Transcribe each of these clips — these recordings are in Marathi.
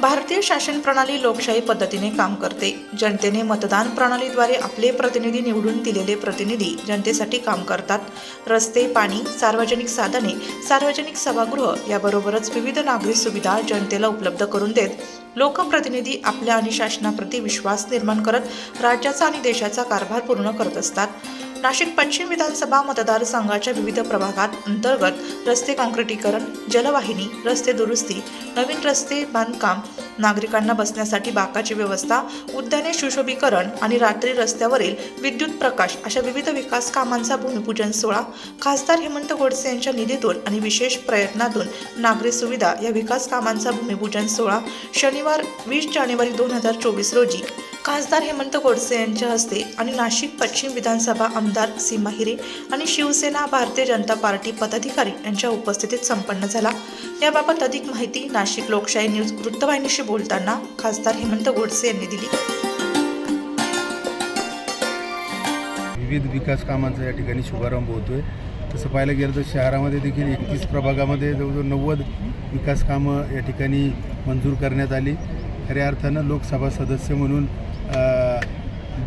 भारतीय शासन प्रणाली लोकशाही पद्धतीने काम करते. जनतेने मतदान प्रणालीद्वारे आपले प्रतिनिधी निवडून दिलेले प्रतिनिधी जनतेसाठी काम करतात. रस्ते पाणी सार्वजनिक साधने सार्वजनिक सभागृह याबरोबरच विविध नागरी सुविधा जनतेला उपलब्ध करून देत. लोकप्रतिनिधी आपल्या आणि शासनाप्रती विश्वास निर्माण करत राज्याचा आणि देशाचा कारभार पूर्ण करत असतात. नाशिक पश्चिम विधानसभा मतदारसंघाच्या विविध प्रभागात अंतर्गत रस्ते काँक्रिटीकरण जलवाहिनी रस्ते दुरुस्ती नवीन रस्ते बांधकाम नागरिकांना बसण्यासाठी बाकाची व्यवस्था उद्याने सुशोभीकरण आणि रात्री रस्त्यावरील विद्युत प्रकाश अशा विविध विकास कामांचा भूमिपूजन सोहळा खासदार हेमंत गोडसे यांच्या निधीतून आणि विशेष प्रयत्नातून नागरी सुविधा या विकास कामांचा भूमिपूजन सोहळा शनिवार वीस जानेवारी दोन हजार चोवीस रोजी खासदार हेमंत गोडसे यांच्या हस्ते आणि नाशिक पश्चिम विधानसभा आमदार सीमा हिरे आणि शिवसेना भारतीय जनता पार्टी पदाधिकारी यांच्या उपस्थितीत संपन्न झाला. याबाबत अधिक माहिती नाशिक लोकशाही न्यूज वृत्तवाहिनीशी बोलताना खासदार हेमंत गोडसे यांनी दिली. विविध विकास कामांचा या ठिकाणी शुभारंभ होतो आहे तसं पाहायला गेलं तर शहरामध्ये देखील एकतीस प्रभागामध्ये जवळजवळ नव्वद विकास कामं या ठिकाणी मंजूर करण्यात आली. खऱ्या अर्थानं लोकसभा सदस्य म्हणून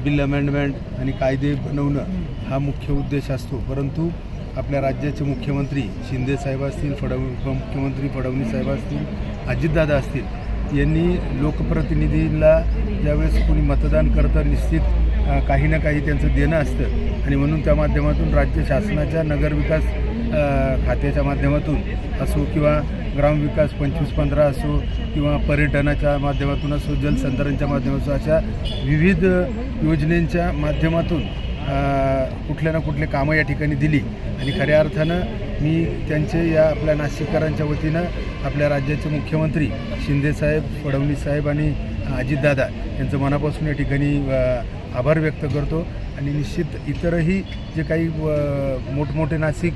बिल अमेंडमेंट आणि कायदे बनवणं हा मुख्य उद्देश असतो. परंतु आपल्या राज्याचे मुख्यमंत्री शिंदे साहेब असतील फडव उपमुख्यमंत्री फडणवीस साहेब असतील अजितदादा असतील यांनी लोकप्रतिनिधीला ज्यावेळेस कोणी मतदान करतं निश्चित काही ना काही त्यांचं देणं असतं. आणि म्हणून त्या माध्यमातून राज्य शासनाच्या नगरविकास खात्याच्या माध्यमातून असो किंवा ग्रामविकास पंचवीस पंधरा असो किंवा पर्यटनाच्या माध्यमातून असो जलसंधारणच्या माध्यमातून अशा विविध योजनेच्या माध्यमातून कुठल्या ना कुठले कामं या ठिकाणी दिली. आणि खऱ्या अर्थानं मी त्यांचे या आपल्या नाशिककरांच्या वतीनं आपल्या राज्याचे मुख्यमंत्री शिंदेसाहेब फडणवीस साहेब आणि अजितदादा यांचं मनापासून या ठिकाणी आभार व्यक्त करतो. आणि निश्चित इतरही जे काही मोठमोठे नाशिक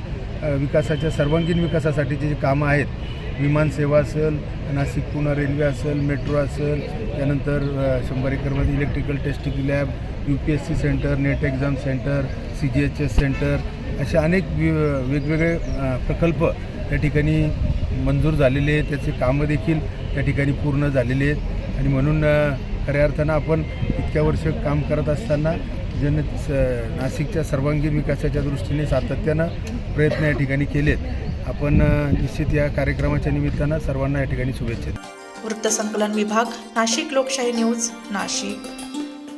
विकासाच्या सर्वांगीण विकासासाठीचे जे कामं आहेत विमानसेवा असेल नाशिक पुणे रेल्वे असेल मेट्रो असेल त्यानंतर शंभर एकरमध्ये electrical testing lab U P S C center NET exam center C G H S center असे अनेक वि वेगवेगळे प्रकल्प त्या ठिकाणी मंजूर झालेले आहेत. त्याचे कामं देखील त्या ठिकाणी पूर्ण झालेले आहेत. आणि म्हणून खऱ्या अर्थानं आपण इतक्या वर्ष काम करत असताना जन स नाशिकच्या सर्वांगीण विकासाच्या दृष्टीने सातत्यानं प्रयत्न या ठिकाणी केलेत. आपण निश्चित या कार्यक्रमाच्या निमित्तानं सर्वांना या ठिकाणी शुभेच्छा वृत्तसंकलन विभाग नाशिक लोकशाही न्यूज नाशिक.